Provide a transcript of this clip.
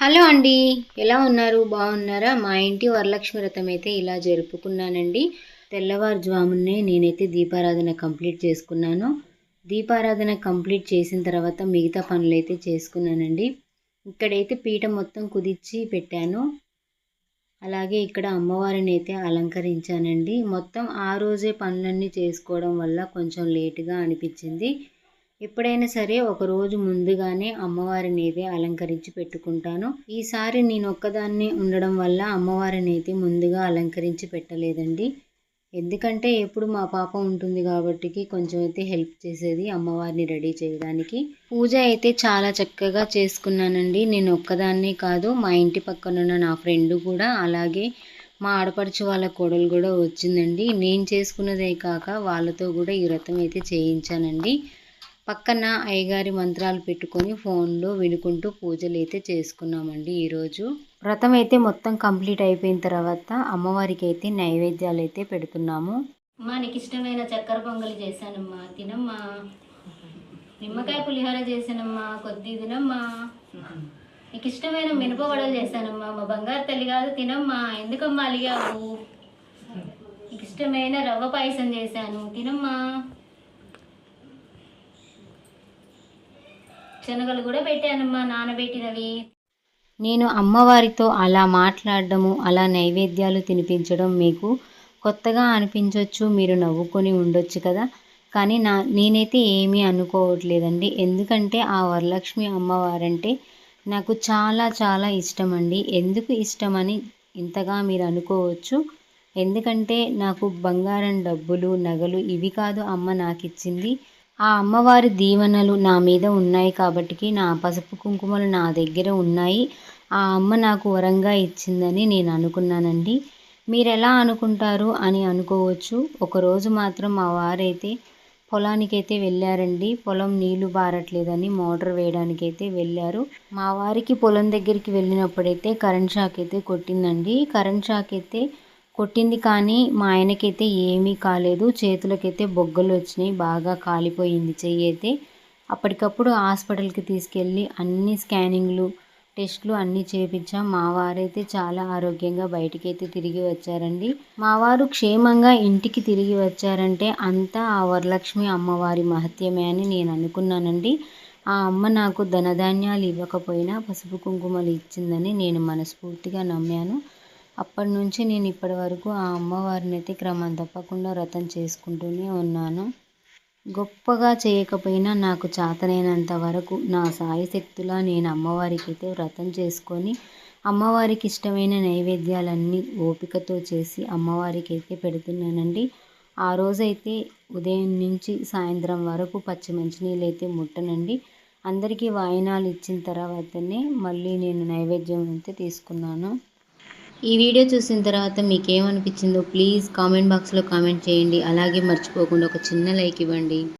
Hello అండి. ఎలా ఉన్నారు? బాగున్నారా? మా ఇంటి వరలక్ష్మి వ్రతం అయితే ఇలా జరుపుకున్నానండి. తెల్లవారుజామునే నేనైతే దీపారాధన కంప్లీట్ చేసుకున్నాను. దీపారాధన కంప్లీట్ చేసిన తర్వాత మిగతా పనులు అయితే చేసుకున్నానండి. ఇక్కడైతే పీట మొత్తం కుదిర్చి పెట్టాను. అలాగే ఇక్కడ అమ్మవారిని అయితే అలంకరించానండి. మొత్తం ఆ రోజే పనులన్నీ చేసుకోవడం వల్ల కొంచెం లేటుగా అనిపించింది. ఎప్పుడైనా సరే ఒక రోజు ముందుగానే అమ్మవారిని అయితే అలంకరించి పెట్టుకుంటాను. ఈసారి నేను ఒక్కదాన్ని ఉండడం వల్ల అమ్మవారిని అయితే ముందుగా అలంకరించి పెట్టలేదండి. ఎందుకంటే ఎప్పుడు మా పాప ఉంటుంది కాబట్టి కొంచెం అయితే హెల్ప్ చేసేది అమ్మవారిని రెడీ చేయడానికి. పూజ అయితే చాలా చక్కగా చేసుకున్నానండి. నేను ఒక్కదాన్నే కాదు మా ఇంటి పక్కనున్న నా ఫ్రెండ్ కూడా అలాగే మా ఆడపడుచు వాళ్ళ కోడలు కూడా వచ్చిందండి. నేను చేసుకున్నదే కాక వాళ్ళతో కూడా ఈ వ్రతం అయితే చేయించానండి. పక్కన అయ్యగారి మంత్రాలు పెట్టుకొని ఫోన్లో వినుకుంటూ పూజలు అయితే చేసుకున్నామండి ఈరోజు. వ్రతం అయితే మొత్తం కంప్లీట్ అయిపోయిన తర్వాత అమ్మవారికి అయితే నైవేద్యాలు అయితే పెడుతున్నాము. అమ్మా నీకు ఇష్టమైన చక్కెర పొంగలి చేశానమ్మా. తినమ్మా. నిమ్మకాయ పులిహోర చేశానమ్మా. కొద్ది తినమ్మా. నీకు ఇష్టమైన మినప వడలు చేశానమ్మా. మా బంగారు తల్లి కాదు తినమ్మా. ఎందుకమ్మా అలిగావు? నీకు ఇష్టమైన రవ్వ పాయసం చేశాను. తినమ్మా. శనగలు కూడా పెట్టానమ్మా నానబెట్టినవి. నేను అమ్మవారితో అలా మాట్లాడడము అలా నైవేద్యాలు తినిపించడం మీకు కొత్తగా అనిపించవచ్చు మీరు నవ్వుకొని ఉండొచ్చు కదా. కానీ నా నేనైతే ఏమీ అనుకోవట్లేదండి. ఎందుకంటే ఆ వరలక్ష్మి అమ్మవారంటే నాకు చాలా చాలా ఇష్టం అండి ఎందుకు ఇష్టమని ఇంతగా మీరు అనుకోవచ్చు. ఎందుకంటే నాకు బంగారం డబ్బులు నగలు ఇవి కాదు అమ్మ నాకు ఇచ్చింది ఆ అమ్మవారి దీవెనలు నా మీద ఉన్నాయి కాబట్టి నా పసుపు కుంకుమలు నా దగ్గర ఉన్నాయి. ఆ అమ్మ నాకు వరంగా ఇచ్చిందని నేను అనుకున్నానండి. మీరు ఎలా అనుకుంటారు అని అనుకోవచ్చు. ఒకరోజు మాత్రం మా వారైతే పొలానికైతే వెళ్ళారండి. పొలం నీళ్ళు బారట్లేదని మోటార్ వేయడానికైతే వెళ్ళారు. మా వారికి పొలం దగ్గరికి వెళ్ళినప్పుడైతే కరెంట్ షాక్ అయితే కొట్టిందండి. కరెంట్ షాక్ అయితే కొట్టింది కానీ మా ఆయనకైతే ఏమీ కాలేదు. చేతులకైతే బొగ్గలు వచ్చినాయి. బాగా కాలిపోయింది చెయ్యి అయితే. అప్పటికప్పుడు హాస్పిటల్కి తీసుకెళ్ళి అన్ని స్కానింగ్లు టెస్ట్లు అన్నీ చేపించాం. మా వారైతే చాలా ఆరోగ్యంగా బయటికైతే తిరిగి వచ్చారండి. మా వారు క్షేమంగా ఇంటికి తిరిగి వచ్చారంటే అంతా ఆ వరలక్ష్మి అమ్మవారి మహత్యమే అని నేను అనుకున్నానండి. ఆ అమ్మ నాకు ధనధాన్యాలు ఇవ్వకపోయినా పసుపు కుంకుమలు ఇచ్చిందని నేను మనస్ఫూర్తిగా నమ్మాను. అప్పటి నుంచి నేను ఇప్పటి వరకు ఆ అమ్మవారిని అయితే క్రమం తప్పకుండా వ్రతం చేసుకుంటూనే ఉన్నాను. గొప్పగా చేయకపోయినా నాకు చాతనైనంత వరకు నా సాయశక్తులా నేను అమ్మవారికి అయితే వ్రతం చేసుకొని అమ్మవారికి ఇష్టమైన నైవేద్యాలన్నీ ఓపికతో చేసి అమ్మవారికి అయితే పెడుతున్నానండి. ఆ రోజైతే ఉదయం నుంచి సాయంత్రం వరకు పచ్చి మంచినీళ్ళు అయితే ముట్టనండి. అందరికీ వాయినాలు ఇచ్చిన తర్వాతనే మళ్ళీ నేను నైవేద్యం అయితే తీసుకున్నాను. ఈ వీడియో చూసిన తర్వాత మీకు ఏమనిపించిందో ప్లీజ్ కామెంట్ బాక్స్లో కామెంట్ చేయండి. అలాగే మర్చిపోకుండా ఒక చిన్న లైక్ ఇవ్వండి.